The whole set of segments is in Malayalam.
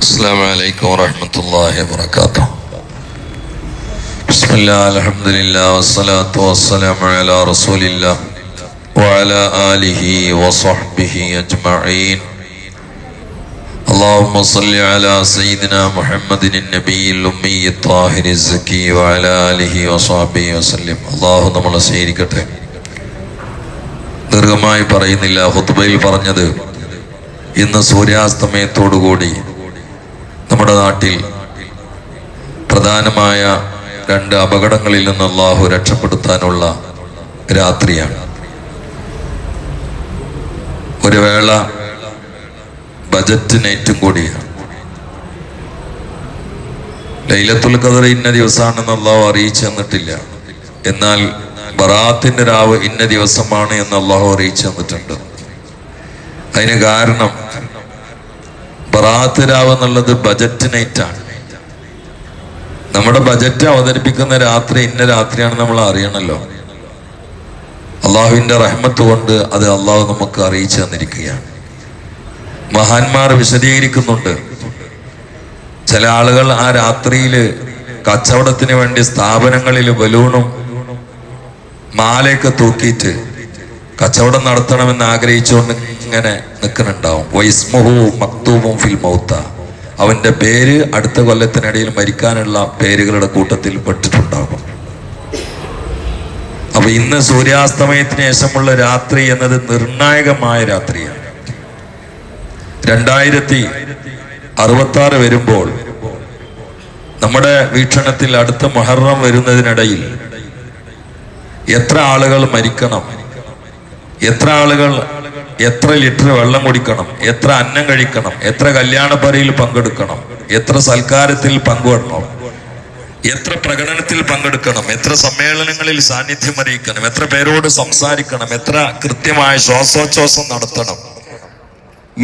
السلام عليكم ورحمة الله وبركاته بسم الله الحمد لله والصلاة والسلام على رسول الله وعلى آله وصحبه أجمعين اللهم صل على سيدنا محمد النبي الأمي الطاهر الزكي وعلى آله وصحبه وسلم الله നമ്മളെ സ്വീകരിക്കട്ടെ ദീർഘമായി പറയുന്നില്ല ഹുത്തുബയിൽ പറഞ്ഞത് ഇന്ന് സൂര്യാസ്തമയത്തോടുകൂടി നമ്മുടെ നാട്ടിൽ പ്രധാനമായ രണ്ട് അപകടങ്ങളിൽ നിന്ന് അള്ളാഹു രക്ഷപ്പെടുത്താനുള്ള രാത്രിയാണ്. ഒരു വേള ബജറ്റിനേറ്റും കൂടിയാണ് ലൈലത്തുൽ ഖദർ ഇന്ന ദിവസമാണെന്ന് അള്ളാഹു അറിയിച്ചു തന്നിട്ടില്ല. എന്നാൽ ബറാത്തിന്റെ രാവ് ഇന്ന ദിവസമാണ് എന്ന് അള്ളാഹു അറിയിച്ചു തന്നിട്ടുണ്ട്. അതിന് കാരണം ബറാത്ത് രാവ് എന്നുള്ളത് ബജറ്റ് നൈറ്റാണ് നമ്മുടെ ബജറ്റ് അവതരിപ്പിക്കുന്ന രാത്രി ഇന്ന രാത്രിയാണ് നമ്മൾ അറിയണല്ലോ. അള്ളാഹുവിന്റെ റഹ്മത്ത് കൊണ്ട് അത് അള്ളാഹു നമുക്ക് അറിയിച്ചു തന്നിരിക്കുകയാണ്. മഹാന്മാർ വിശദീകരിക്കുന്നുണ്ട്. ചില ആളുകൾ ആ രാത്രിയിൽ കച്ചവടത്തിന് വേണ്ടി സ്ഥാപനങ്ങളിൽ ബലൂണും മാലയൊക്കെ തൂക്കിയിട്ട് കച്ചവടം നടത്തണമെന്ന് ആഗ്രഹിച്ചുകൊണ്ട് ഇങ്ങനെ നിൽക്കുന്നുണ്ടാവും. വൈസ്മുഹു മക്തൂബും ഫിൽ മൗത്ത. അവന്റെ പേര് അടുത്ത കൊല്ലത്തിനിടയിൽ മരിക്കാനുള്ള പേരുകളുടെ കൂട്ടത്തിൽ പെട്ടിട്ടുണ്ടാകും. അപ്പൊ ഇന്ന് സൂര്യാസ്തമയത്തിന് ശേഷമുള്ള രാത്രി എന്നത് നിർണായകമായ രാത്രിയാണ്. രണ്ടായിരത്തി അറുപത്തി ആറ് വരുമ്പോൾ നമ്മുടെ വീക്ഷണത്തിൽ അടുത്ത മഹറം വരുന്നതിനിടയിൽ എത്ര ആളുകൾ മരിക്കണം? എത്ര ആളുകൾ എത്ര ലിറ്റർ വെള്ളം കുടിക്കണം എത്ര അന്നം കഴിക്കണം എത്ര കല്യാണ കല്യാണപ്പരയിൽ പങ്കെടുക്കണം എത്ര സൽക്കാരത്തിൽ പങ്കുവരണം എത്ര പ്രകടനത്തിൽ പങ്കെടുക്കണം എത്ര സമ്മേളനങ്ങളിൽ സാന്നിധ്യം അറിയിക്കണം എത്ര പേരോട് സംസാരിക്കണം എത്ര കൃത്യമായ ശ്വാസോച്ഛ്വാസം നടത്തണം.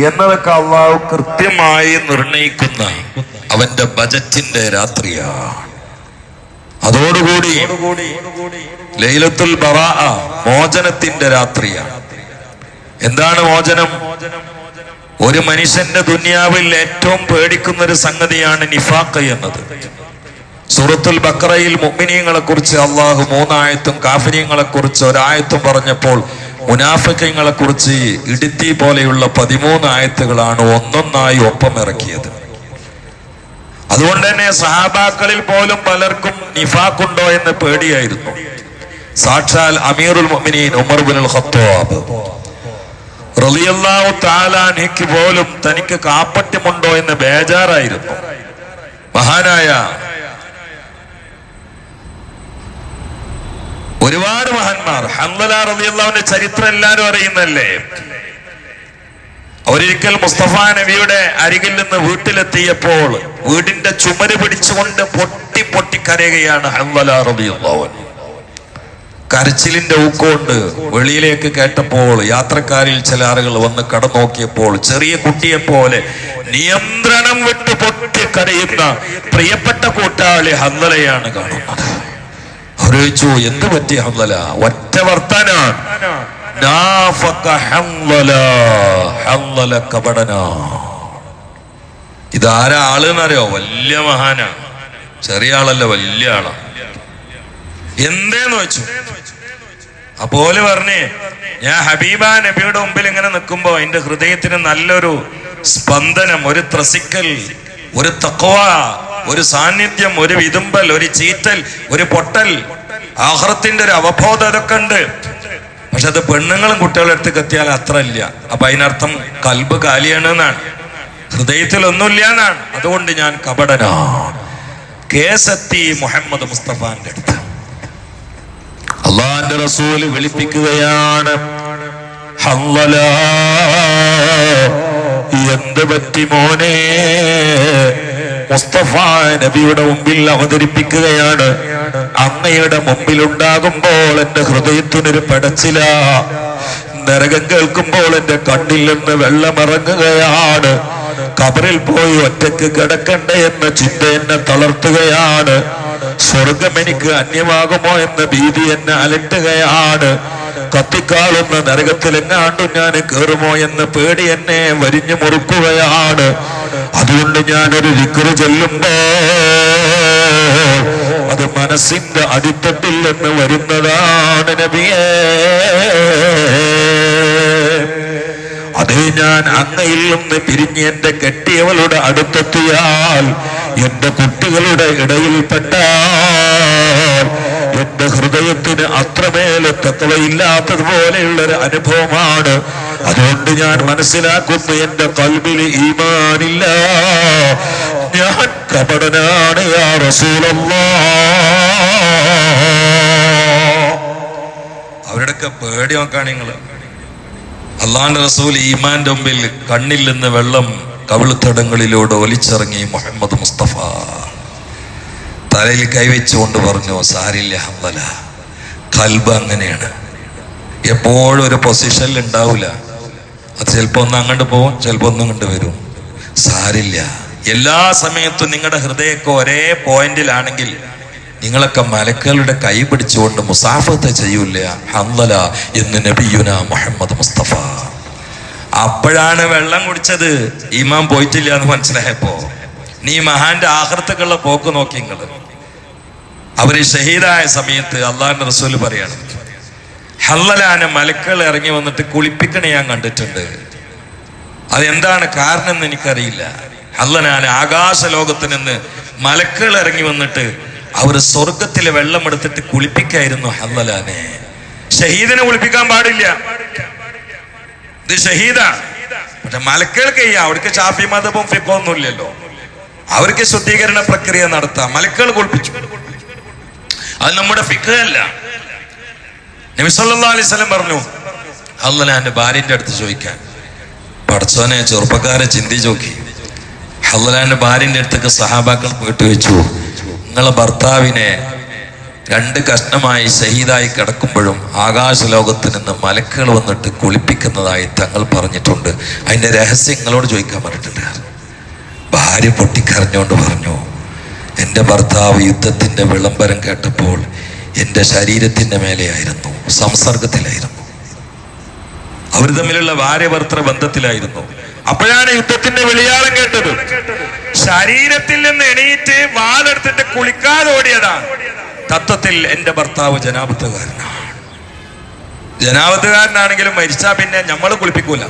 എന്നതൊക്കെ അള്ളാഹു കൃത്യമായി നിർണയിക്കുന്ന അവന്റെ ബജറ്റിന്റെ രാത്രിയാണ്. അതോടുകൂടി ലൈലത്തുൽ മോചനത്തിന്റെ രാത്രിയാണ്. എന്താണ് മോചനം? ഒരു മനുഷ്യന്റെ ദുനിയാവിൽ ഏറ്റവും പേടിക്കുന്ന ഒരു സംഗതിയാണ് നിഫാഖ് എന്നത്. സുറത്തുൽ ബക്രയിൽ മുഅ്മിനീങ്ങളെ കുറിച്ച് അള്ളാഹു മൂന്നായത്തും കാഫിനിയങ്ങളെ കുറിച്ച് ഒരായത്തും പറഞ്ഞപ്പോൾ മുനാഫിക്കങ്ങളെ കുറിച്ച് ഇടുത്തി പോലെയുള്ള പതിമൂന്ന് ആയത്തുകളാണ് ഒന്നൊന്നായി ഒപ്പം ഇറക്കിയത്. അതുകൊണ്ട് തന്നെ സഹാബാക്കളിൽ പോലും പലർക്കും നിഫാഖുണ്ടോ എന്ന് പേടിയായിരുന്നു. സാക്ഷാൽ അമീറുൽ മുഅ്മിനീൻ ഉമർ ഖത്താബ്. പോലും തനിക്ക് കാപ്പറ്റ്യമുണ്ടോ എന്ന് ബേജാറായിരുന്നു. മഹാനായ ഒരുപാട് മഹാന്മാർ ഹംദല റളിയല്ലാഹുവിന്റെ ചരിത്രം എല്ലാവരും അറിയുന്നല്ലേ ഒരിക്കൽ മുസ്തഫ നബിയുടെ അരികിൽ നിന്ന് വീട്ടിലെത്തിയപ്പോൾ വീടിന്റെ ചുമര് പിടിച്ചുകൊണ്ട് പൊട്ടി പൊട്ടി കരയുകയാണ് കരച്ചിലിന്റെ ഊക്കൊണ്ട് വെളിയിലേക്ക് കേട്ടപ്പോൾ യാത്രക്കാരിൽ ചില ആളുകൾ വന്ന് കടന്നു നോക്കിയപ്പോൾ ചെറിയ കുട്ടിയെ പോലെ നിയന്ത്രണം വിട്ട് പൊട്ടി കരയുന്ന പ്രിയപ്പെട്ട കൂട്ടാളി ഹന്നലയാണ് കാണുന്നത്. ചോദിച്ചു എന്ത് പറ്റി ഹന്നല ഒറ്റ വർത്താനാണ് നാഫക വല്യ വലിയ മഹാനാ. ചെറിയ ആളല്ല വലിയ ആളാ. എന്തേന്ന് വെച്ചു? അപ്പോലെ പറഞ്ഞേ ഞാൻ ഹബീബ നബിയുടെ മുമ്പിൽ ഇങ്ങനെ നിൽക്കുമ്പോ എന്റെ ഹൃദയത്തിന് നല്ലൊരു സ്പന്ദനം ഒരു ത്രസിക്കൽ ഒരു തക്കവ ഒരു സാന്നിധ്യം ഒരു വിതുമ്പൽ ഒരു ചീറ്റൽ ഒരു പൊട്ടൽ ആഹ്റത്തിന്റെ ഒരു അവബോധം അതൊക്കെ ഉണ്ട്. പക്ഷെ അത് പെണ്ണുങ്ങളും കുട്ടികളുടെ അടുത്തേക്ക് എത്തിയാൽ അത്ര ഇല്ല. അപ്പൊ അതിനർത്ഥം കൽബ് കാലിയാണ് എന്നാണ്. ഹൃദയത്തിൽ ഒന്നുമില്ല എന്നാണ്. അതുകൊണ്ട് ഞാൻ കപടനാണ്. കേസത്തി മുഹമ്മദ് മുസ്തഫാന്റെ അടുത്ത്. അള്ളാന്റെ റസൂൽ വിളിപ്പിക്കുകയാണ്. എന്ത് പറ്റി മോനെ? മുസ്തഫ നബിയുടെ മുമ്പിൽ അവതരിപ്പിക്കുകയാണ്. അമ്മയുടെ മുമ്പിൽ ഉണ്ടാകുമ്പോൾ എന്റെ ഹൃദയത്തിനൊരു പടച്ചില. നരകം കേൾക്കുമ്പോൾ എന്റെ കണ്ണിൽ നിന്ന് വെള്ളമിറങ്ങുകയാണ്. കബറിൽ പോയി ഒറ്റയ്ക്ക് കിടക്കണ്ടേ എന്ന ചിന്ത എന്നെ തളർത്തുകയാണ്. സ്വർഗം എനിക്ക് അന്യമാകുമോ എന്ന ഭീതി എന്നെ അലട്ടുകയാണ്. കത്തിക്കാളുന്ന നരകത്തിലെങ്ങാണ്ടും ഞാൻ കയറുമോ എന്ന് പേടി എന്നെ വരിഞ്ഞു മുറുക്കുകയാണ്. അതുകൊണ്ട് ഞാനൊരു വിക്ര ചെല്ലുമ്പോ അത് മനസ്സിന്റെ അടിത്തട്ടിൽ നിന്ന് വരുന്നതാണ് നബിയേ. അതേ ഞാൻ അങ്ങയിൽ നിന്ന് പിരിഞ്ഞ് എന്റെ കെട്ടിയവളുടെ അടുത്തെത്തിയാൽ എന്റെ കുട്ടികളുടെ ഇടയിൽപ്പെട്ടാൽ എന്റെ ഹൃദയത്തിന് അത്രമേലെ തക്കവയില്ലാത്തതുപോലെയുള്ള ഒരു അനുഭവമാണ്. അതുകൊണ്ട് ഞാൻ മനസ്സിലാക്കുന്നു എന്റെ കൽവിൽ ഈമാനില്ല. ഞാൻ കപടനാണ് യാ റസൂലല്ലാ. അവരുടെയൊക്കെ പേടി നോക്കാണ് നിങ്ങൾ. അള്ളാന്റെ റസൂൽ ഈമാന്റെ മുമ്പിൽ കണ്ണിൽ നിന്ന് വെള്ളം കവിളുത്തടങ്ങളിലൂടെ ഒലിച്ചിറങ്ങി മുഹമ്മദ് മുസ്തഫ. തലയിൽ കൈവച്ചുകൊണ്ട് പറഞ്ഞു സാരില്ല ഹംബല കൽബ് അങ്ങനെയാണ്. എപ്പോഴും ഒരു പൊസിഷനിൽ ഉണ്ടാവില്ല അത് ചിലപ്പോൾ ഒന്ന് അങ്ങോട്ട് പോവും ചിലപ്പോൾ ഒന്ന് അങ്ങോട്ട് വരും. സാരില്ല. എല്ലാ സമയത്തും നിങ്ങളുടെ ഹൃദയമൊക്കെ ഒരേ പോയിന്റിലാണെങ്കിൽ നിങ്ങളൊക്കെ മലക്കുകളുടെ കൈ പിടിച്ചുകൊണ്ട് മുസാഫത്ത് ചെയ്യൂല. ഹംദല എന്ന് നബിയുന മുഹമ്മദ് മുസ്തഫ. അപ്പോഴാണ് വെള്ളം കുടിച്ചത്. ഇമാം പോയിട്ടില്ല എന്ന് മനസ്സിലായപ്പോ. നീ മഹാന്റെ ആഹൃത്തുക്കളുടെ പോക്ക് നോക്കി നിങ്ങൾ. അവർ ഷഹീദായ സമയത്ത് അള്ളാഹിന്റെ റസൂൽ പറയാണ് ഹല്ലലാന മലക്കൾ ഇറങ്ങി വന്നിട്ട് കുളിപ്പിക്കണേ ഞാൻ കണ്ടിട്ടുണ്ട്. അതെന്താണ് കാരണം എന്ന് എനിക്കറിയില്ല. ഹല്ലലാന് ആകാശ ലോകത്ത് നിന്ന് മലക്കൾ ഇറങ്ങി വന്നിട്ട് അവർ സ്വർഗത്തിലെ വെള്ളം എടുത്തിട്ട് കുളിപ്പിക്കായിരുന്നു ഹല്ലലാനെ. ഷഹീദിനെ കുളിപ്പിക്കാൻ പാടില്ല. ഇത് ഷഹീദാണ് പക്ഷെ മലക്കുകൾക്ക് ചെയ്യാം അവർക്ക് ചാഫി മതവും ഫിക്കോ ഒന്നുമില്ലല്ലോ അവർക്ക് ശുദ്ധീകരണ പ്രക്രിയ നടത്താം. മലക്കുകൾ കുളിപ്പിച്ചു. അത് നമ്മുടെ ഫിക്കല്ല നബി സല്ലല്ലാഹു അലൈഹി പറഞ്ഞു അല്ല എന്റെ ഭാര്യന്റെ അടുത്ത് ചോദിക്കാൻ. പഠിച്ചവനെ ചെറുപ്പക്കാരെ ചിന്തിച്ച് നോക്കി ഹല്ലലാന്റെ ഭാര്യന്റെ അടുത്തൊക്കെ സഹാബാക്കൾ പോയിട്ട് വെച്ചു നിങ്ങളെ ഭർത്താവിനെ രണ്ട് കഷ്ണമായി ഷഹീദായി കിടക്കുമ്പോഴും ആകാശ ലോകത്ത് നിന്ന് മലക്കുകൾ വന്നിട്ട് കുളിപ്പിക്കുന്നതായി തങ്ങൾ പറഞ്ഞിട്ടുണ്ട്. അതിന്റെ രഹസ്യങ്ങളോട് ചോദിക്കാൻ പറഞ്ഞിട്ടുണ്ട്. ഭാര്യ പൊട്ടിക്കരഞ്ഞുകൊണ്ട് പറഞ്ഞു എന്റെ ഭർത്താവ് യുദ്ധത്തിന്റെ വിളംബരം കേട്ടപ്പോൾ എന്റെ ശരീരത്തിന്റെ മേലെയായിരുന്നു സംസർഗത്തിലായിരുന്നു. അവർ തമ്മിലുള്ള ഭാര്യഭർത്തൃ ബന്ധത്തിലായിരുന്നു. അപ്പോഴാണ് യുദ്ധത്തിന്റെ വിളിയാളം കേട്ടത്. ശരീരത്തിൽ നിന്ന് എണീറ്റ് വാതെടുത്തിട്ട് കുളിക്കാതെ ഓടിയതാണ് തത്വത്തിൽ എന്റെ ഭർത്താവ് ജനാപത്തുകാരനാണ്. ജനാപത്തുകാരനാണെങ്കിലും മരിച്ചാ പിന്നെ നമ്മൾ കുളിപ്പിക്കൂല.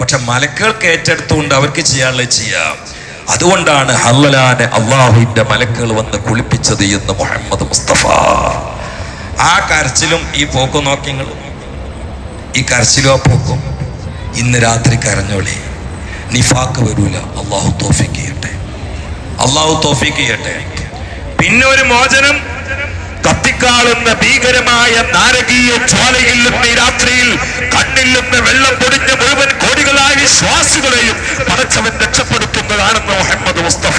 പക്ഷെ മലക്കുകൾക്ക് ഏറ്റെടുത്തുകൊണ്ട് അവർക്ക് ചെയ്യാനുള്ളത് ചെയ്യാം. അതുകൊണ്ടാണ് ഹല്ലലാനെ അള്ളാഹുവിന്റെ മലക്കുകൾ വന്ന് കുളിപ്പിച്ചത് എന്ന് മുഹമ്മദ് മുസ്തഫ. ആ കരച്ചിലും ഈ പോക്കും നോക്കി ഈ കരച്ചിലും ആ പോക്കും ഇന്ന് രാത്രി കരഞ്ഞോളി. നിഫാക്ക് വരൂല. അള്ളാഹു തോഫിക്ക് ചെയ്യട്ടെ. അള്ളാഹു തോഫിക്ക് ചെയ്യട്ടെ. പിന്നെ ഒരു മോചനം കത്തിക്കാളുന്ന ഭീകരമായ നാരകീയ ജ്വാലയിൽ നിന്ന് രാത്രിയിൽ കണ്ണിൽ നിന്ന് വെള്ളം പൊടിഞ്ഞ മുഴുവൻ കോടികളായ വിശ്വാസികളെയും പടച്ചവൻ രക്ഷപ്പെടുത്തുന്നതാണെന്ന് മുഹമ്മദ് മുസ്തഫ.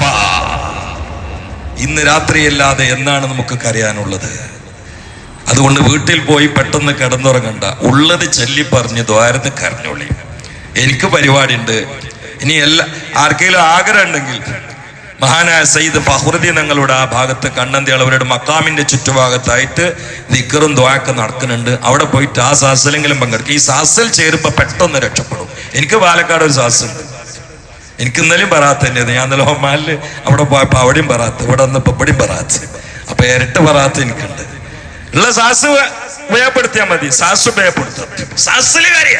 ഇന്ന് രാത്രിയല്ലാതെ എന്നാണ് നമുക്ക് കരയാനുള്ളത് അതുകൊണ്ട് വീട്ടിൽ പോയി പെട്ടെന്ന് കിടന്നുറങ്ങണ്ട. ഉള്ളത് ചൊല്ലി പറഞ്ഞ് ദ്വാരത്ത് കരഞ്ഞോളി. എനിക്ക് പരിപാടിയുണ്ട്. ഇനി എല്ലാ ആർക്കെങ്കിലും ആഗ്രഹം ഉണ്ടെങ്കിൽ മഹാനായ സയ്യിദ് ഫഹ്റുദ്ദീൻ ഞങ്ങളുടെ ആ ഭാഗത്ത് കണ്ണന്തി അവരുടെ മക്കാമിന്റെ ചുറ്റുഭാഗത്തായിട്ട് ദിക്കറും ദ്വാക്ക് നടക്കുന്നുണ്ട്. അവിടെ പോയിട്ട് ആ സാസലെങ്കിലും പങ്കെടുക്കും. ഈ സാസൽ ചേരുമ്പോ പെട്ടെന്ന് രക്ഷപ്പെടും. എനിക്ക് പാലക്കാട് ഒരു സാസുണ്ട് എനിക്ക് ഇന്നലെയും പറയാത്ത തന്നെയാണ് ഞാൻ ഇന്നലെ ഒമാനിൽ അവിടെ പോയപ്പോ അവിടെയും പറയാത്ത ഇവിടെ വന്നപ്പോ ഇവിടെയും പറയാത്ത അപ്പൊ ഇരട്ട പറയാത്ത എനിക്കുണ്ട്. ഉള്ള സാസ് ഉപയോഗപ്പെടുത്തിയാൽ മതി. സാസ് ഉപയോഗപ്പെടുത്തും. സാസിൽ കാര്യ.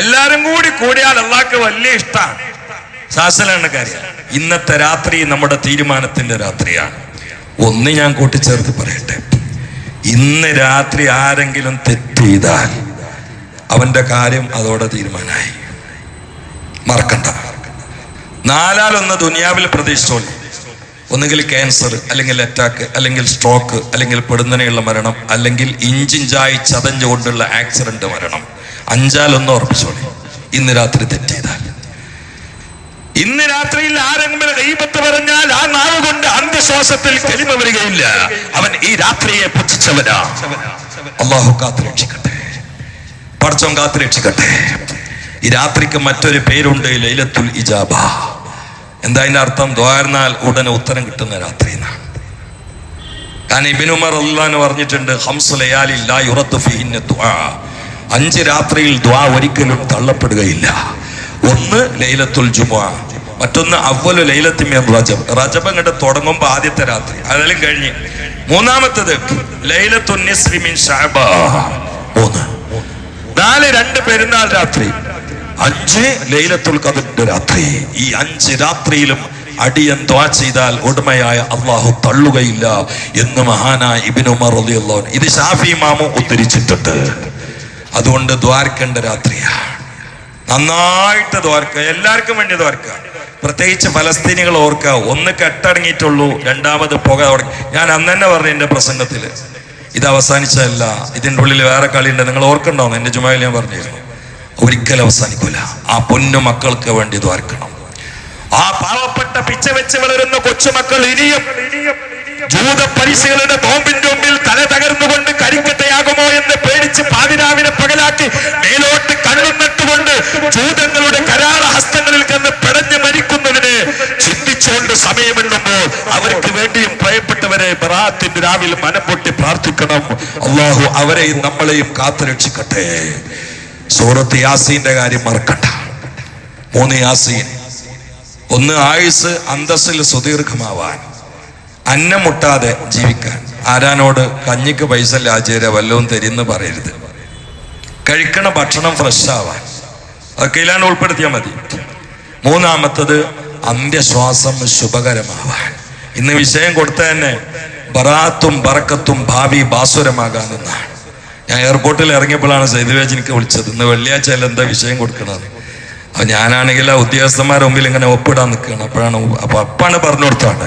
എല്ലാരും കൂടി കൂടിയാൽ അള്ളാഹ്ക്ക് വലിയ ഇഷ്ടമാണ് സാസിലാണ് കാര്യം. ഇന്നത്തെ രാത്രി നമ്മുടെ തീരുമാനത്തിന്റെ രാത്രിയാണ്. ഒന്ന് ഞാൻ കൂട്ടിച്ചേർത്ത് പറയട്ടെ. ഇന്ന് രാത്രി ആരെങ്കിലും തെറ്റ് ചെയ്താൽ അവന്റെ കാര്യം അതോടെ തീരുമാനമായി. മറക്കണ്ട. നാലാലൊന്ന് ദുനിയാവിൽ പ്രതീക്ഷിച്ചോളൂ. ഒന്നുകിൽ ക്യാൻസർ അല്ലെങ്കിൽ അറ്റാക്ക് അല്ലെങ്കിൽ സ്ട്രോക്ക് അല്ലെങ്കിൽ പെടുന്നനെയുള്ള മരണം അല്ലെങ്കിൽ ഇഞ്ചിഞ്ചായി ചതഞ്ഞുകൊണ്ടുള്ള ആക്സിഡന്റ് മരണം. അഞ്ചാലൊന്ന് ഉറപ്പിച്ചോളി. ഇന്ന് രാത്രി തെറ്റ് ചെയ്താൽ. ഇന്ന് രാത്രിയിൽ ആരെങ്കിലും ദൈവത്ത് പറഞ്ഞാൽ ആ നാവ് കൊണ്ട് അന്ത്യശ്വാസത്തിൽ കെളിമ വരികയില്ല. അവൻ ഈ രാത്രിയെ പുച്ഛിച്ചവനാ. അള്ളാഹു കാത്തു രക്ഷിക്കട്ടെ. പടച്ചോൻ കാത്തു രക്ഷിക്കട്ടെ. ഈ രാത്രിക്ക് മറ്റൊരു പേരുണ്ട് ലൈലത്തുൽ ഇജാബ. എന്താ അതിന്റെ അർത്ഥം? ദ്വാരനാൽ ഉടനെ ഉത്തരം കിട്ടുന്ന രാത്രി എന്നാണ്. കാരണം ഇബിനുമർ അള്ളാന്ന് പറഞ്ഞിട്ടുണ്ട് ഹംസു ലയാലിൽ ലാ യുറദ്ദു ദുആ. അഞ്ച് രാത്രിയിൽ ദ്വാ ഒരിക്കലും തള്ളപ്പെടുകയില്ല. ഒന്ന് ലൈലത്തുൽ ജുമുഅ മറ്റൊന്ന് അവലു ലൈലത്തി മിൻ റജബ്. റജബ് അങ്ങോട്ട് തുടങ്ങുമ്പോൾ ആദ്യത്തെ രാത്രി. അതെല്ലാം കഴിഞ്ഞ്. മൂന്നാമത്തത് ലൈലത്തുൻ മൂന്ന്. നാല് രണ്ട് പെരുന്നാൾ രാത്രി. അഞ്ച് ലൈലത്തുൽ കതിന്റെ രാത്രി. ഈ അഞ്ച് രാത്രിയിലും അടിയൻ ദ്വാ ചെയ്താൽ ഉടമയായ അള്ളാഹു തള്ളുകയില്ല എന്ന് മഹാനായ ഇബിനു ഉമർ ഇത് ഷാഫി മാമു ഉദ്ധരിച്ചിട്ടുണ്ട്. അതുകൊണ്ട് ദ്വാരക്കേണ്ട രാത്രിയാണ്. നന്നായിട്ട് തോർക്കുക. എല്ലാവർക്കും വേണ്ടി തോർക്കുക. പ്രത്യേകിച്ച് ഫലസ്തീനികൾ ഓർക്കുക. ഒന്ന് കെട്ടടങ്ങിയിട്ടുള്ളൂ രണ്ടാമത് പുക തുടങ്ങി. ഞാൻ അന്ന് തന്നെ പറഞ്ഞു എന്റെ പ്രസംഗത്തിൽ. ഇത് അവസാനിച്ചതല്ല. ഇതിന്റെ ഉള്ളിൽ വേറെ കളിയുണ്ട്. നിങ്ങൾ ഓർക്കണ്ടാവും. എന്റെ ജുമായിൽ ഞാൻ പറഞ്ഞിരുന്നു. ഒരിക്കലും അവസാനിക്കൂല. ആ പൊന്നു മക്കൾക്ക് വേണ്ടി തോർക്കണം. ആ പാവപ്പെട്ട പിച്ച വെച്ച് വളരുന്ന കൊച്ചുമക്കൾ ഇനിയും ജൂത പരിശീലയുടെ ബോംബിന്റെ മുമ്പിൽ തല തകർന്നുകൊണ്ട് കരിക്കട്ടയാകുമോ എന്ന് പേടിച്ച് പാതിരാവിനെ പകലാക്കി മേലോട്ട് കണ്ണും നട്ടുകൊണ്ട് ജൂതങ്ങളുടെ കരാള ഹസ്തങ്ങളിൽ കന്ന് പിടഞ്ഞു മരിക്കുന്നതിന് ചിന്തിച്ചുകൊണ്ട് സമയമെണ്ണുമ്പോൾ അവർക്ക് വേണ്ടിയും പ്രയപ്പെട്ടവരെ ബറാത്തിന്റെ രാവിലെ മനം പ്രാർത്ഥിക്കണം. അള്ളാഹു അവരെയും നമ്മളെയും കാത്തു രക്ഷിക്കട്ടെ സൂറത്ത് യാസീന്റെ കാര്യം മറക്കണ്ട. മൂന്ന് യാസീൻ. ഒന്ന് ആയുസ് അന്തസ്സിൽ സുദീർഘമാവാൻ. അന്നം മുട്ടാതെ ജീവിക്കാൻ. ആരാനോട് കഞ്ഞിക്ക് പൈസ ലാചേര വല്ലതും തരുന്ന് പറയരുത്. കഴിക്കണ ഭക്ഷണം ഫ്രഷ് ആവാൻ. അത് ഇല്ലാണ്ട് ഉൾപ്പെടുത്തിയാൽ മതി. മൂന്നാമത്തത് അന്ത്യശ്വാസം ശുഭകരമാവാൻ. ഇന്ന് വിഷയം കൊടുത്ത തന്നെ ബറാത്തും ബറക്കത്തും ഭാവി ബാസുരമാകാൻ ഞാൻ എയർപോർട്ടിൽ ഇറങ്ങിയപ്പോഴാണ് സൈദുവേജ് എനിക്ക് വിളിച്ചത്. ഇന്ന് വെള്ളിയാഴ്ചയിൽ എന്താ വിഷയം കൊടുക്കണത്? അപ്പൊ ഞാനാണെങ്കിൽ ആ ഉദ്യോഗസ്ഥന്മാരുടെ മുമ്പിൽ ഇങ്ങനെ ഒപ്പിടാൻ നിൽക്കുകയാണ്. അപ്പോഴാണ് അപ്പൊ അപ്പാണ് പറഞ്ഞു കൊടുത്താണ്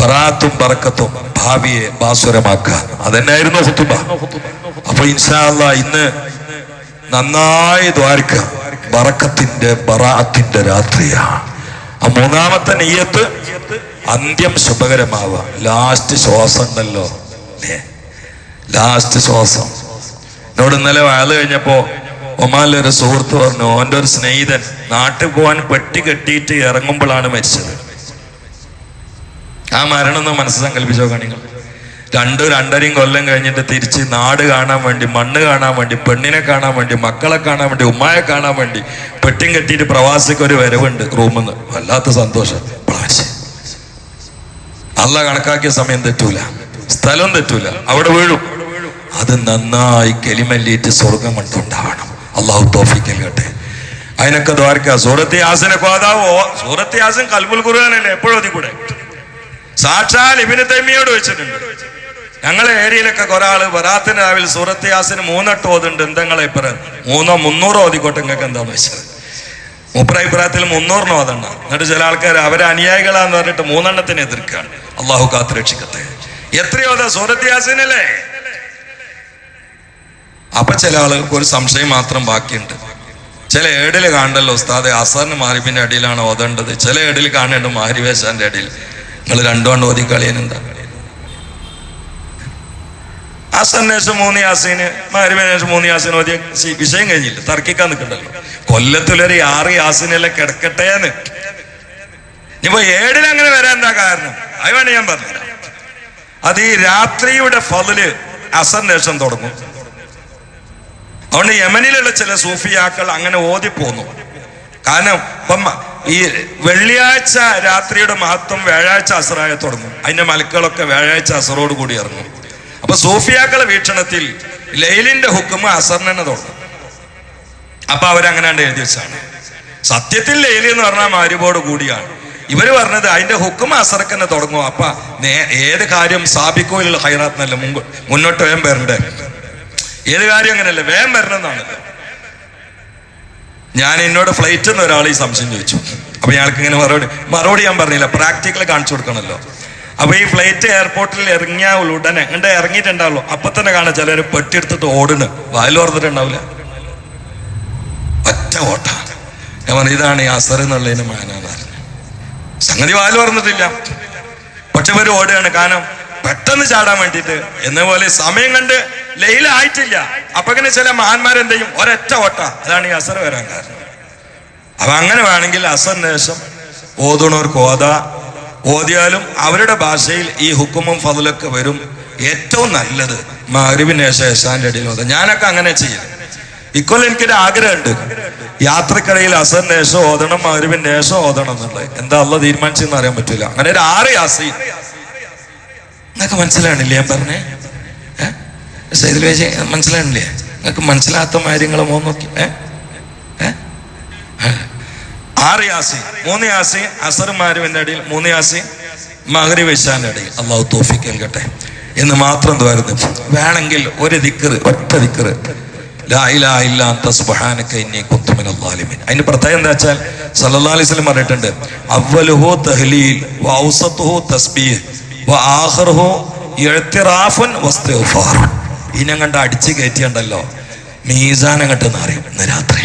ബറാത്തും ബറക്കത്തും ഭാവിയെ ബാസുരമാക്കുക. അതെന്നായിരുന്നു ഹുത്തുബ അപ്പൊ ഇൻഷാല്ല ഇന്ന് നന്നായി ദ്വാരിക്ക. ബറക്കത്തിന്റെ ബറാത്തിന്റെ രാത്രിയാണ് ആ മൂന്നാമത്തെ നെയ്യത്ത് അന്ത്യം ശുഭകരമാവുക. ലാസ്റ്റ് ശ്വാസം ഉണ്ടല്ലോ ലാസ്റ്റ് ശ്വാസം. എന്നോട് ഇന്നലെ വയത് കഴിഞ്ഞപ്പോ ഒമാലൊരു സുഹൃത്ത് പറഞ്ഞു ഓന്റെ ഒരു സ്നേഹിതൻ നാട്ടിൽ പോകാൻ പെട്ടി കെട്ടിയിട്ട് ഇറങ്ങുമ്പോഴാണ് മരിച്ചത്. ആ മരണം ഒന്ന് മനസ്സ് സങ്കല്പിച്ചോ കാണികൾ രണ്ടു രണ്ടരയും കൊല്ലം കഴിഞ്ഞിട്ട് തിരിച്ച് നാട് കാണാൻ വേണ്ടി മണ്ണ് കാണാൻ വേണ്ടി പെണ്ണിനെ കാണാൻ വേണ്ടി മക്കളെ കാണാൻ വേണ്ടി ഉമ്മയെ കാണാൻ വേണ്ടി പെട്ടിയും കെട്ടിയിട്ട് പ്രവാസിക്ക് ഒരു വരവുണ്ട് റൂമിൽ നിന്ന് വല്ലാത്ത സന്തോഷം. അല്ല കണക്കാക്കിയ സമയം തെറ്റൂല. സ്ഥലം തെറ്റൂല. അവിടെ വീഴും. അത് നന്നായി കെലിമല്ലിയിട്ട് സ്വർഗം കണ്ടുണ്ടാവണം. അള്ളാഹു തോഫിക്കൽ കേട്ടെ അതിനൊക്കെ ദ്വാരക്ക. സൂറത്തി യാസിനൊക്കെ അതാവോ സൂറത്തി ആസൻ കൽബുൽ ഖുർആാനല്ലേ? എപ്പോഴും അതി കൂടെ സാക്ഷാൽ ഇബിന് തൈമിയോട് വെച്ചിട്ടുണ്ട്. ഞങ്ങളെ ഏരിയയിലൊക്കെ ഒരാൾ വറാത്തിന് രാവിലെ സൂറത്ത് യാസിന് മൂന്നെട്ട് ഓതുണ്ട്. എന്തെങ്കിലും ഇപ്പറ മൂന്നോ മുന്നൂറോ ഓതിക്കോട്ടെ നിങ്ങൾക്ക് എന്താന്ന് വെച്ചത് മുപ്പര അഭിപ്രായത്തിൽ മുന്നൂറിന് ഓതണ്ട. എന്നിട്ട് ചില ആൾക്കാർ അവരെ അനുയായികളാന്ന് പറഞ്ഞിട്ട് മൂന്നെണ്ണത്തിന് എതിർക്കുകയാണ്. അള്ളാഹു കാത്ത് രക്ഷിക്കട്ടെ. എത്രയോ അതാ സൂറത്ത് യാസിനല്ലേ? അപ്പൊ ചില ആളുകൾക്ക് ഒരു സംശയം മാത്രം ബാക്കിയുണ്ട്. ചില ഏടിൽ കാണണ്ടല്ലോ ഉസ്താദ് അസറിന് മാരിബിന്റെ അടിയിലാണ് ഓതേണ്ടത്. ചില ഏടിൽ കാണേണ്ടത് മാരിവേശാന്റെ അടിയിൽ. നിങ്ങൾ രണ്ടുകൊണ്ട് ഓതി കളിയനെന്താ ആ ശേഷം മൂന്ന് യാസീന് മാരിബിന് ശേഷം മൂന്ന് യാസീന് ഓതിയ വിഷയം കഴിഞ്ഞില്ല. തർക്കിക്കാൻ നിൽക്കണ്ടല്ലോ. കൊല്ലത്തിലൊരു ആറ് യാസീനെല്ലാം കിടക്കട്ടേന്ന്. ഇനിയിപ്പോ ഏടിൽ അങ്ങനെ വരാൻ എന്താ കാരണം? അത് വേണ്ട ഞാൻ പറഞ്ഞുതരാം. അത് ഈ രാത്രിയുടെ ഫതിൽ അസന്നേഷം തുടങ്ങും. അതുകൊണ്ട് യമനിലുള്ള ചില സൂഫിയാക്കൾ അങ്ങനെ ഓതിപ്പോന്നു. കാരണം ഇപ്പം ഈ വെള്ളിയാഴ്ച രാത്രിയുടെ മഹത്വം വ്യാഴാഴ്ച അസറായ തുടങ്ങും. അതിന്റെ മലക്കുകളൊക്കെ വ്യാഴാഴ്ച അസറോട് കൂടി ഇറങ്ങും. അപ്പൊ സൂഫിയാക്കളെ വീക്ഷണത്തിൽ ലൈലിന്റെ ഹുക്കുമ അസറിന് തന്നെ. തുടങ്ങും അപ്പൊ അവരങ്ങനെയാണ് എഴുതി വെച്ചാണ്. സത്യത്തിൽ ലൈലി എന്ന് പറഞ്ഞാൽ മാരിബോട് കൂടിയാണ്. ഇവർ പറഞ്ഞത് അതിന്റെ ഹുക്കും അസറക്ക് തന്നെ തുടങ്ങും. അപ്പൊ ഏത് കാര്യം സാബിക്കോയിലുള്ള ഹൈറാത്ത് മുമ്പ് മുന്നോട്ട് വേം വരണ്ടേ? ഏത് കാര്യം അങ്ങനെയല്ല? വേം വരണമെന്നാണല്ലോ ഞാൻ എന്നോട് ഫ്ലൈറ്റ് എന്ന് ഒരാൾ ഈ സംശയം ചോദിച്ചു. അപ്പൊ ഞങ്ങൾക്ക് ഇങ്ങനെ മറുപടി മറുപടി ഞാൻ പറഞ്ഞില്ല പ്രാക്ടിക്കൽ കാണിച്ചു കൊടുക്കണല്ലോ അപ്പൊ ഈ ഫ്ലൈറ്റ് എയർപോർട്ടിൽ ഇറങ്ങിയ ഉടനെ എങ്ങോട്ട് ഇറങ്ങിയിട്ടുണ്ടാവുള്ളൂ അപ്പൊ തന്നെ കാണാം ചിലർ പെട്ടിയെടുത്തിട്ട് ഓടുന്നു. വായിൽ ഓർത്തിട്ടുണ്ടാവില്ല ഒറ്റ ഓട്ട. ഞാൻ പറഞ്ഞു ഇതാണ് ഈ അസർ എന്നുള്ളതിന് മാനാധാരൻ സംഗതി വായിൽ പറഞ്ഞിട്ടില്ല പക്ഷെ ഇവർ ഓടുകയാണ്. കാരണം പെട്ടെന്ന് ചാടാൻ വേണ്ടിയിട്ട് എന്നപോലെ സമയം കണ്ട് ലയിലായിട്ടില്ല അപ്പൊ ഇങ്ങനെ ചില മഹാന്മാരെന്ത് ചെയ്യും? ഒരൊറ്റ ഓട്ട അതാണ് ഈ അസർ വരാൻ കാരണം. അപ്പൊ അങ്ങനെ വേണമെങ്കിൽ അസറിന് ശേഷം ഓതുണവർക്ക് ഓത. ഓതിയാലും അവരുടെ ഭാഷയിൽ ഈ ഹുക്കുമും ഫതിലൊക്കെ വരും. ഏറ്റവും നല്ലത് മഹരിബിന് ശേഷം യശാന്റെ അടിയിൽ ഓതാം. ഞാനൊക്കെ അങ്ങനെ ചെയ്യും ഇക്കൊല്ലം എനിക്കൊരു ആഗ്രഹമുണ്ട്. യാത്രക്കിടയിൽ അസറിന് ശേഷം ഓതണം മഹരിബിന് ശേഷം ഓതണം എന്നുള്ളത്. എന്താ അല്ല തീരുമാനിച്ചെന്ന് അറിയാൻ പറ്റൂല. അങ്ങനെ ഒരു ആറ് യാസീൻ. എന്നൊക്കെ മനസ്സിലാണില്ലേ ഞാൻ പറഞ്ഞേ? സൈദിൽ മനസ്സിലാണില്ലേ നിങ്ങൾക്ക് മനസ്സിലാത്ത കാര്യങ്ങൾ നോക്കി. ഏ? ആറ് യാസി മൂന്ന് യാസി അസർ മാരുവിന്റെ അടിയിൽ മൂന്ന് യാസി മകരി വെശാന്റെ അടിയിൽ. അള്ളാഹു തോഫിക്ക് നൽകട്ടെ. എന്ന് മാത്രം തോരുന്നു വേണമെങ്കിൽ ഒരു ദിക്കറ് ഒറ്റ ദിക്കറ് അതിന്റെ പ്രത്യേകം എന്താ വെച്ചാൽ സല്ലാ അലൈഹി വസല്ലം പറഞ്ഞിട്ടുണ്ട് അവലുഹോ തഹ്ലീൽ വ ഔസതുഹു തസ്ബീഹ് വ ആഹർഹോ ഇഅ്തിറാഫുൻ വസ്തിഗ്ഫാർ. ഇനം കണ്ട അടിച്ച് കയറ്റിയുണ്ടല്ലോ. മീസാനം കണ്ട് അറിയും ഇന്ന് രാത്രി.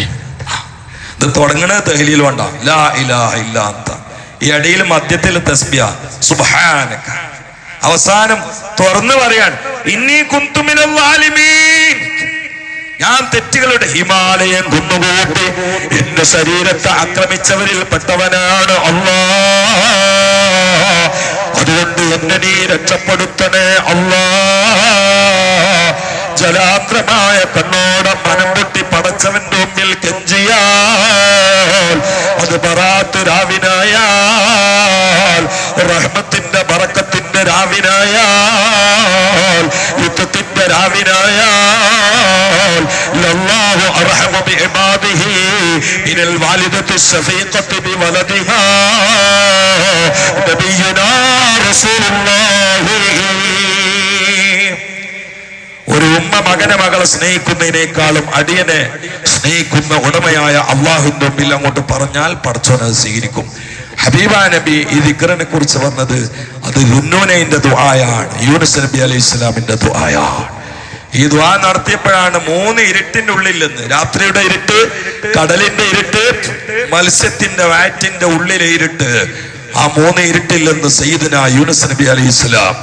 ഇത് തുടങ്ങണത് തെഹലിയിൽ വേണ്ട ലാ ഇലാ ഇല്ലാത്ത ഈ അടിയിൽ മധ്യത്തിൽ തസ്ബിയ. സുബ്ഹാനക അവസാനം തുറന്നു പറയാൻ ഇന്നീ കുന്തുമിനൽ ളാലിമീൻ ഞാൻ തെറ്റുകളുടെ ഹിമാലയം കുന്നുകൂട്ടി എന്റെ ശരീരത്തെ ആക്രമിച്ചവരിൽ പെട്ടവനാണ് അള്ളാ. അതുകൊണ്ട് എന്നെ നീ രക്ഷപ്പെടുത്തണേ അല്ലാ ജലാത്രമായ പെണ്ണോടെ മനം പൊട്ടി പടച്ചവന്റെ മുമ്പിൽ കെഞ്ചിയാൽ അത് ബറാത്ത് രാവിനായാൽ റഹ്മത്തിന്റെ ബറക്കത്തിന്റെ രാവിനായാൽ യുദ്ധത്തിന്റെ രാവിനായാൽ ലല്ലാഹു ബിഇബാദിഹി റസൂലുള്ളാഹി ഒരു ഉമ്മ മകനെ മകളെ സ്നേഹിക്കുന്നതിനേക്കാളും അടിയനെ സ്നേഹിക്കുന്ന ഉടമയായ അള്ളാഹുന്റെ മുമ്പിൽ അങ്ങോട്ട് പറഞ്ഞാൽ പടച്ചോനത് സ്വീകരിക്കും. ഹബീബ നബി ഈ ദിക്കറിനെ കുറിച്ച് പറഞ്ഞത് അത് യുന്നൂനയുടെ ദുആയാണ് യൂനുസ് നബി അലൈഹി ഇസ്ലാമിന്റെ ദുആയാണ്. ഈ ദ്വാ നടത്തിയപ്പോഴാണ് മൂന്ന് ഇരുട്ടിന്റെ ഉള്ളിൽ നിന്ന് രാത്രിയുടെ ഇരുട്ട് കടലിന്റെ ഇരുട്ട് മത്സ്യത്തിന്റെ വാറ്റിന്റെ ഉള്ളിലെ ഇരുട്ട് ആ മൂന്ന് ഇരുട്ടിൽ നിന്ന് സയ്യിദന യൂനുസ് നബി അലൈഹി ഇസ്ലാം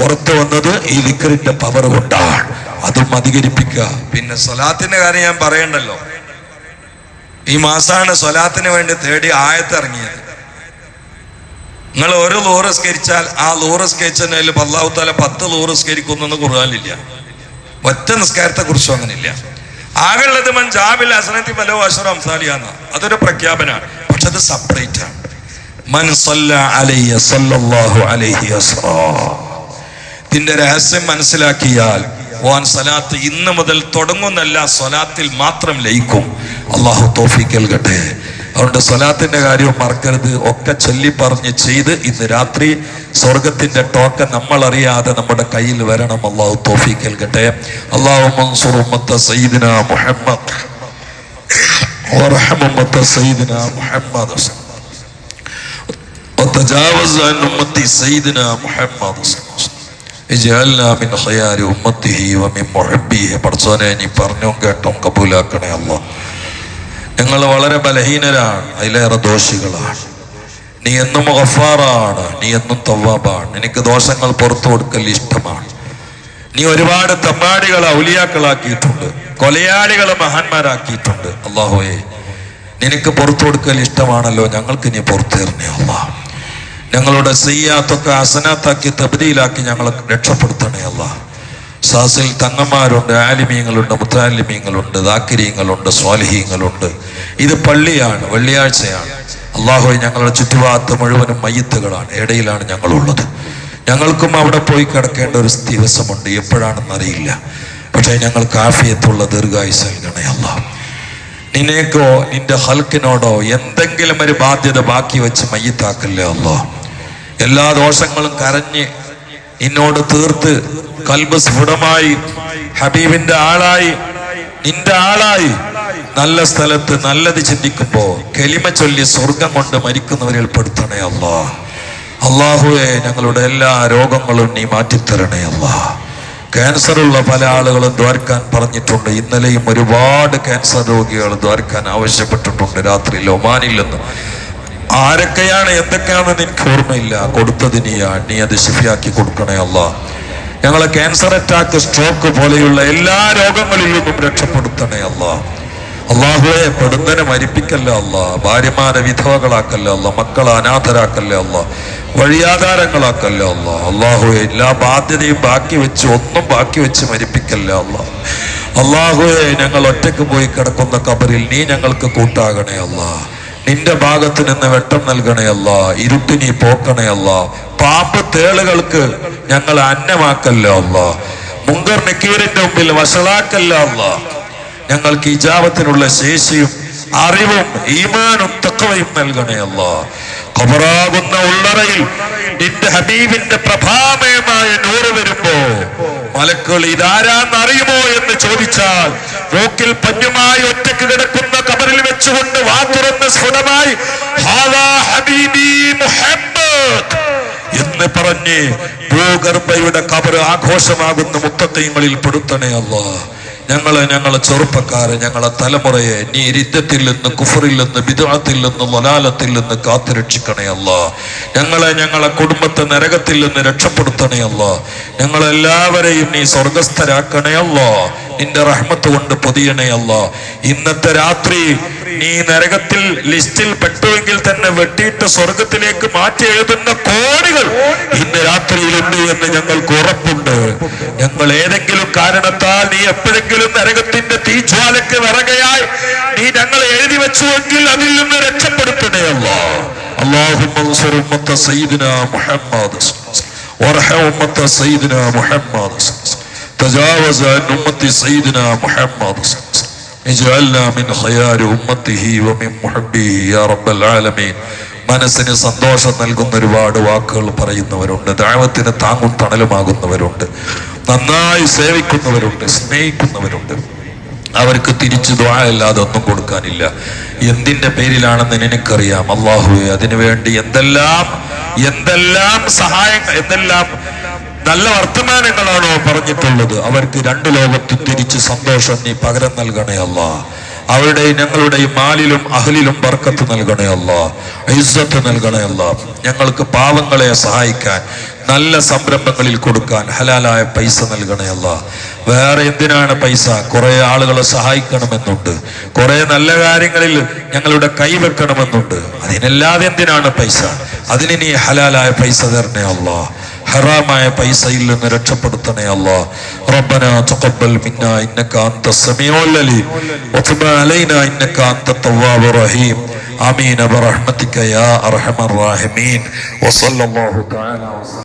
പുറത്തു വന്നത് ഈ ലിക്കറിന്റെ പവർ കൊണ്ടാണ്. അതും അധികരിപ്പിക്കുക. പിന്നെ സ്വലാത്തിന്റെ കാര്യം ഞാൻ പറയണ്ടല്ലോ. ഈ മാസാണ് സ്വലാത്തിന് വേണ്ടി തേടി ആയത്തിറങ്ങിയത്. നിങ്ങൾ ഒരു ലോറ് സ്കരിച്ചാൽ ആ ലോറ് സ്കരിച്ചതിൽ പല്ലാവു താല പത്ത് ലോറ് സ്കരിക്കുന്നെന്ന് ഖുർആനില്ല ഒറ്റ നിസ്കാരത്തെ കുറിച്ചും അങ്ങനെയില്ല. ആകെയുള്ളത് മൻ ജാബിൽ അസനത്തി പലോ അഷറ അംസാലിയാന്ന. അതൊരു പ്രഖ്യാപനമാണ്. പക്ഷെ അത് സെപ്പറേറ്റ് ആണ്. മൻ സല്ല അലൈഹി സല്ലല്ലാഹു അലൈഹി അസ്റാ ഇതിന്റെ രഹസ്യം മനസ്സിലാക്കിയാൽ ഓൻ സലാത്ത് ഇന്ന് മുതൽ തുടങ്ങുന്നല്ല സ്വലാത്തിൽ മാത്രം ലയിക്കും അള്ളാഹു തോഫിക്ക് നൽകട്ടെ അതുകൊണ്ട് സ്വലാത്തിന്റെ കാര്യം മറക്കരുത് ഒക്കെ ചൊല്ലി പറഞ്ഞ് ചെയ്ത് ഇന്ന് രാത്രി സ്വർഗത്തിന്റെ ടോക്കൻ നമ്മൾ അറിയാതെ നമ്മുടെ കയ്യിൽ വരണം അള്ളാഹു തോഫിക്ക് നൽകട്ടെ അള്ളാഹു മൻസുർ ഉമ്മത്ത സയ്യിദിന മുഹമ്മദ് ورحم أمة سيدنا محمد وتجاوز عن أمة سيدنا محمد صلى الله عليه وسلم ഉമ്മത്തിഹി പഠിച്ചോനെ നീ പറഞ്ഞു കേട്ടോ കബൂലാക്കണേ അല്ല. ഞങ്ങൾ വളരെ ബലഹീനരാണ് അതിലേറെ ദോഷികളാണ്. നീ എന്നും ഗഫാറാണ് നീ എന്നും തവ്വാബാണ്. എനിക്ക് ദോഷങ്ങൾ പുറത്തു കൊടുക്കൽ ഇഷ്ടമാണ്. നീ ഒരുപാട് തമ്മാടികളെ ഉലിയാക്കളാക്കിയിട്ടുണ്ട് കൊലയാളികളെ മഹാന്മാരാക്കിയിട്ടുണ്ട്. അള്ളാഹോയെ നിനക്ക് പുറത്തു കൊടുക്കൽ ഇഷ്ടമാണല്ലോ ഞങ്ങൾക്ക് നീ പുറത്തു അള്ളാഹ് ഞങ്ങളുടെ സയ്യാത്തൊക്കെ അസനാത്താക്കി തബരിയിലാക്കി ഞങ്ങളെ രക്ഷപ്പെടുത്തണേ അല്ല സാസിൽ തങ്ങന്മാരുണ്ട് ആലിമീങ്ങളുണ്ട് മുത്താലിമീങ്ങളുണ്ട് ദാക്കിരിയങ്ങളുണ്ട് സ്വാലിഹീങ്ങളുണ്ട്. ഇത് പള്ളിയാണ് വെള്ളിയാഴ്ചയാണ്. അള്ളാഹു ഞങ്ങളുടെ ചുറ്റുഭാഗത്ത് മുഴുവനും മയ്യത്തുകളാണ്. ഇടയിലാണ് ഞങ്ങളുള്ളത്. ഞങ്ങൾക്കും അവിടെ പോയി കിടക്കേണ്ട ഒരു ദിവസമുണ്ട്. എപ്പോഴാണെന്ന് അറിയില്ല പക്ഷേ ഞങ്ങൾ കാഫിയത്തുള്ള ദീർഘായുസ് നൽകണേ അള്ളാഹ് നിനക്കോ നിന്റെ ഹൽക്കിനോടോ എന്തെങ്കിലും ഒരു ബാധ്യത ബാക്കി വെച്ച് മയ്യത്താക്കല്ലേ അല്ലോ എല്ലാ ദോഷങ്ങളും കരഞ്ഞ് നിന്നോട് തീർത്ത് കൽബ് സ്ഫുടമായി ഹബീബിന്റെ ആളായി നിന്റെ ആളായി. നല്ല സ്ഥലത്ത് നല്ലത് ചിന്തിക്കുമ്പോ കെലിമ ചൊല്ലി സ്വർഗം കൊണ്ട് മരിക്കുന്നവരിൽ പെടുത്തണേ അല്ലാ അള്ളാഹുവെ ഞങ്ങളുടെ എല്ലാ രോഗങ്ങളും നീ മാറ്റിത്തരണേ അല്ലാ ക്യാൻസറുള്ള പല ആളുകളും ദ്വാരക്കാൻ പറഞ്ഞിട്ടുണ്ട്. ഇന്നലെയും ഒരുപാട് ക്യാൻസർ രോഗികൾ ദ്വാരക്കാൻ ആവശ്യപ്പെട്ടിട്ടുണ്ട്. രാത്രിയിൽ ഒമാനില്ലെന്ന് ആരൊക്കെയാണ് എന്തൊക്കെയാണെന്ന് എനിക്ക് ഓർമ്മയില്ല? കൊടുത്തതിനെയാ നീ അത് ശിഫിയാക്കി കൊടുക്കണേ അല്ല ഞങ്ങളെ ക്യാൻസർ അറ്റാക്ക് സ്ട്രോക്ക് പോലെയുള്ള എല്ലാ രോഗങ്ങളിൽ നിന്നും രക്ഷപ്പെടുത്തണേ അല്ല അള്ളാഹുവെ പെടുന്നനെ മരിപ്പിക്കല്ല അല്ല ഭാര്യമാരെ വിധവകളാക്കല്ല അല്ല മക്കളെ അനാഥരാക്കല്ല അല്ല വഴിയാധാരങ്ങളാക്കല്ല അല്ല അള്ളാഹുവെ എല്ലാ ബാധ്യതയും ബാക്കി വെച്ച് ഒന്നും ബാക്കി വെച്ച് മരിപ്പിക്കല്ല അല്ല അള്ളാഹുവെ ഞങ്ങൾ ഒറ്റയ്ക്ക് പോയി കിടക്കുന്ന കബറിൽ നീ ഞങ്ങൾക്ക് കൂട്ടാകണേ അല്ല നിന്റെ ഭാഗത്ത് നിന്ന് വെട്ടം നൽകണയല്ല ഇരുട്ടിനി പോക്കണയല്ല പാമ്പ് തേളുകൾക്ക് ഞങ്ങൾ അന്നമാക്കല്ലോ അല്ല. മുങ്കർ നക്കീറിന്റെ മുമ്പിൽ വഷളാക്കല്ല അല്ല. ഞങ്ങൾക്ക് ഇജാപത്തിനുള്ള ശേഷിയും അറിവും ഈമാനും തക്കവയും നൽകണയല്ല കൊമറാകുന്ന ഉള്ളറയിൽ നിന്റെ ഹബീബിന്റെ പ്രഭാമയമായ നൂറ് വരുമ്പോ മലക്കുകൾ ഇതാരാന്നറിയുമോ എന്ന് ചോദിച്ചാൽ മൂക്കിൽ പഞ്ഞുമായി ഒറ്റയ്ക്ക് കിടക്കുന്ന കബറിൽ വെച്ചുകൊണ്ട് വാ തുറന്ന് സ്ഫുടമായി എന്ന് പറഞ്ഞ് ഭൂഗർഭയുടെ കബർ ആഘോഷമാകുന്ന മുത്തക്കൈങ്ങളിൽ പെടുത്തണേ അല്ല ഞങ്ങളെ ഞങ്ങളെ ചെറുപ്പക്കാരെ ഞങ്ങളെ തലമുറയെ നീ രിദ്ധത്തിൽ നിന്ന് കുഫറിൽ നിന്ന് വിദാത്തിൽ നിന്ന് വലാലത്തിൽ നിന്ന് കാത്തുരക്ഷിക്കണയല്ല ഞങ്ങളെ ഞങ്ങളെ കുടുംബത്തെ നരകത്തിൽ നിന്ന് രക്ഷപ്പെടുത്തണേ അല്ല ഞങ്ങളെല്ലാവരെയും നീ സ്വർഗസ്ഥരാക്കണേ അല്ല നിന്റെ റഹ്മത്ത് കൊണ്ട് പൊതിയണേ അല്ല ഇന്നത്തെ രാത്രി നീ നരകത്തിൽ ലിസ്റ്റിൽ പെട്ടുവെങ്കിൽ തന്നെ വെട്ടിയിട്ട് സ്വർഗത്തിലേക്ക് മാറ്റി എഴുതുന്ന കോടികൾ ഇന്ന് രാത്രിയിലുണ്ട് എന്ന് ഞങ്ങൾക്ക് ഉറപ്പുണ്ട് ഞങ്ങൾ ഏതെങ്കിലും കാരണത്താൽ നീ എപ്പോഴെങ്കിലും നരകത്തിന്റെ തീജ്വാലക്ക് വിറകയായി നീ ഞങ്ങളെ എഴുതി വെച്ചുവെങ്കിൽ അതിൽ നിന്ന് രക്ഷപ്പെടുത്തണേ അല്ലാ اللهم انصر أمة سيدنا محمد وارحم أمة سيدنا محمد تجاوز عن أمة سيدنا محمد اجعلنا من خيار أمته ومن محبه يا رب العالمين മനസ്സിന് സന്തോഷം നൽകുന്ന ഒരുപാട് വാക്കുകൾ പറയുന്നവരുണ്ട് ദൈവത്തിന് താങ്ങും തണലുമാകുന്നവരുണ്ട് നന്നായി സേവിക്കുന്നവരുണ്ട് സ്നേഹിക്കുന്നവരുണ്ട് അവർക്ക് തിരിച്ചു ദ്വായല്ലാതെ ഒന്നും കൊടുക്കാനില്ല എന്തിന്റെ പേരിലാണെന്ന് എനിക്കറിയാം അള്ളാഹുവെ അതിനുവേണ്ടി എന്തെല്ലാം എന്തെല്ലാം സഹായങ്ങൾ എന്തെല്ലാം നല്ല വർത്തമാനങ്ങളാണോ പറഞ്ഞിട്ടുള്ളത്? അവർക്ക് രണ്ടു ലോകത്ത് തിരിച്ച് സന്തോഷം നീ പകരം നൽകണേ അല്ല. അവരുടെ ഞങ്ങളുടെയും മാലിലും അഹലിലും ബർക്കത്ത് നൽകണേ അല്ല. ഇസ്സത്ത് നൽകണേ അല്ല. ഞങ്ങൾക്ക് പാവങ്ങളെ സഹായിക്കാൻ നല്ല സംരംഭങ്ങളിൽ കൊടുക്കാൻ ഹലാലായ പൈസ നൽകണേ അല്ല. വേറെ എന്തിനാണ് പൈസ? കുറെ ആളുകളെ സഹായിക്കണമെന്നുണ്ട്. കുറെ നല്ല കാര്യങ്ങളിൽ ഞങ്ങളുടെ കൈവെക്കണമെന്നുണ്ട് അതിനല്ലാതെ എന്തിനാണ് പൈസ? അതിന് നീ ഹലാലായ പൈസ തരണേ അല്ലാ. ഹറാമായ പൈസയിൽ നിന്ന് രക്ഷപ്പെടുത്തണേ അല്ലാ ربنا تقبل منا انك انت السميع العليم وتب علينا انك انت التواب الرحيم امين برحمتك يا ارحم الراحمين وصلى الله تعالى وسلم